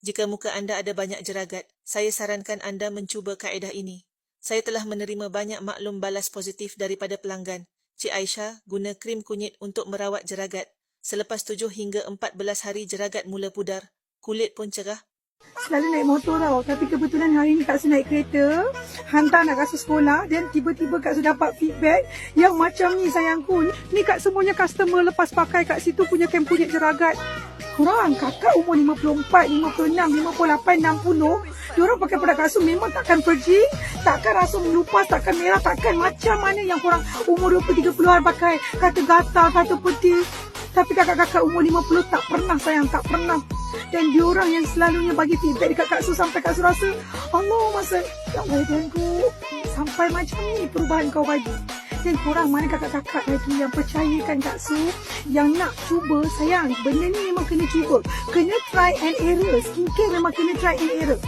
Jika muka anda ada banyak jeragat, saya sarankan anda mencuba kaedah ini. Saya telah menerima banyak maklum balas positif daripada pelanggan. Cik Aisyah guna krim kunyit untuk merawat jeragat. Selepas 7 hingga 14 hari jeragat mula pudar, kulit pun cerah. Selalu naik motor tau. Tapi kebetulan hari ni Kak Su naik kereta. Hantar nak Kak Su sekolah. Dan tiba-tiba Kak Su dapat feedback yang macam ni sayangku. Ni Kak semuanya customer lepas pakai kat situ punya kem kunyit jeragat. Korang kakak umur 54, 56, 58, 60. Diorang pakai produk Kak Su memang takkan pergi. Takkan rasa melupas, takkan merah, takkan macam mana yang korang umur 20-30an pakai. Kata gatal, kata putih. Tapi kakak-kakak umur 50 tak pernah sayang, tak pernah. Dan diorang yang selalunya bagi feedback dekat Kak Su sampai Kak Su rasa, Allah masa, ya Allah Tuanku, sampai macam ni perubahan kau bagi. Dan korang mana kakak-kakak lagi yang percayakan Kak Su yang nak cuba, sayang, benda ni memang kena cuba. Kena try and error. Skincare memang kena try and error.